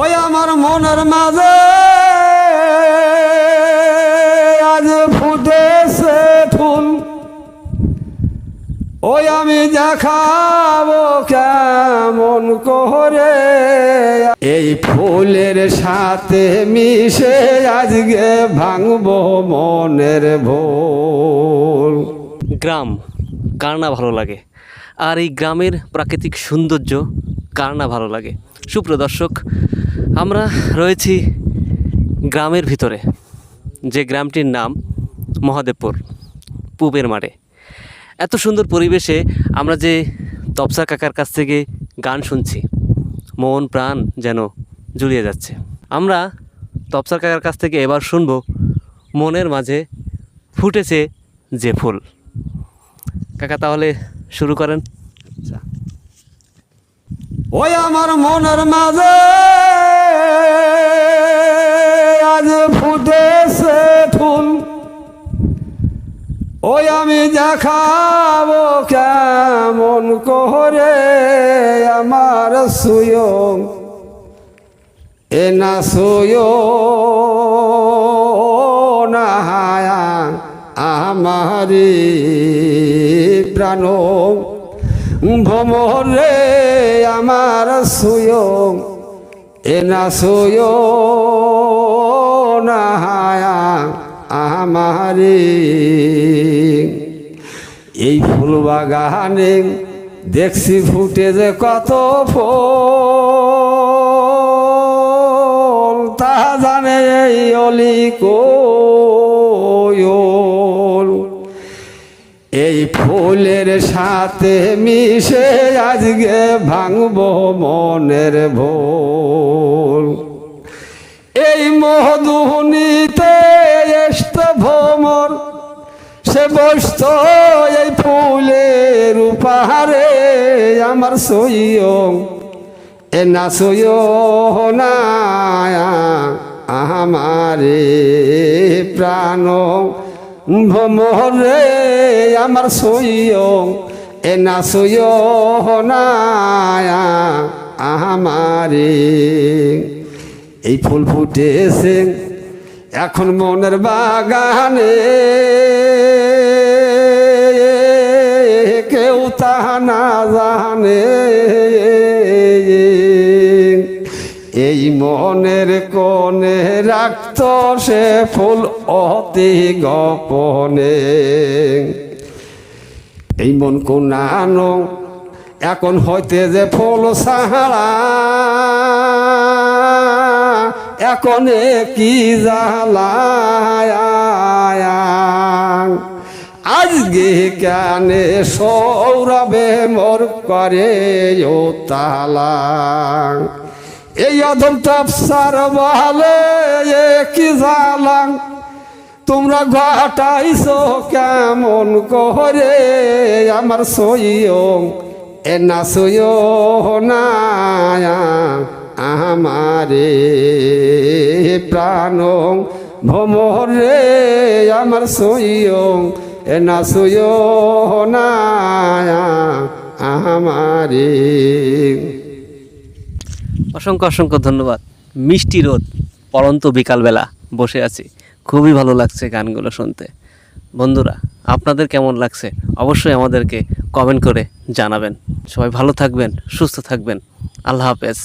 ওই আমার মনের মাঝে আজ ফুটেছে ফুল। ওই আমি দেখাবো কেমন করে। এই ফুলের সাথে মিশে আজকে ভাঙবো মনের ভোল গ্রাম, কার না ভালো লাগে? আর এই গ্রামের প্রাকৃতিক সৌন্দর্য কার না ভালো লাগে? সুপ্রিয় দর্শক, আমরা রয়েছি গ্রামের ভিতরে, যে গ্রামটির নাম মহাদেবপুর, পূবের মাঠে। এত সুন্দর পরিবেশে আমরা যে তপসা কাকার কাছ থেকে গান শুনছি, মন প্রাণ যেন জুড়িয়ে যাচ্ছে। আমরা তপসার কাকার কাছ থেকে এবার শুনব মনের মাঝে ফুটেছে যে ফুল। কাকা, তাহলে শুরু করেন। আচ্ছা। ওই আমার মনের মাঝে আজ ফুটেছে ফুল ওই আমি দেখাবো কেমন করে আমার সুয়ং এ না সুয় না আমারি প্রাণ। ভমরে আমার সুয়ং, এ না সুয় না হায়া আমারি। এই ফুল বাগানে দেখছি ফুটে যে কত ফুল, তা জানে এই অলি কোয়ল এই ফুলের সাথে মিশে আজকে ভাঙবো মনের ভোল। এই মধুনিতে এসত ভ্রমর, সে বসত এই ফুলের উপারে আমার সইয়ং এ না সইয় না আমারে প্রাণ ভ্রমরে আমার সইয়ং এ না সইয় না আমারে। এই ফুল ফুটেছে এখন মনের বাগানে। কেউ তাহা না জানে। এই মনের কোণে রাখত সে ফুল অতি গোপনে। মন কোনানো এখন হইতে যে ফুল সাহারা, এখন কি জ্বালায়া আজকে কানে সৌরভে মোর করে ও তালা। এই অধম তপসার এ কি জ্বালাং। তোমরা ঘটাইছো কেমন করে? আমার সইয়ং এ না সইয় না আমারে প্রাণ ভমরে আমার সইয়ং এ না সইয় না আমারে। অসংখ্য অসংখ্য ধন্যবাদ। মিষ্টি রোদ পরন্ত বিকালবেলা বসে আছি। খুবই ভালো লাগছে গানগুলো শুনতে। বন্ধুরা, আপনাদের কেমন লাগছে? অবশ্যই আমাদেরকে কমেন্ট করে জানাবেন। সবাই ভালো থাকবেন, সুস্থ থাকবেন। আল্লাহ হাফেজ।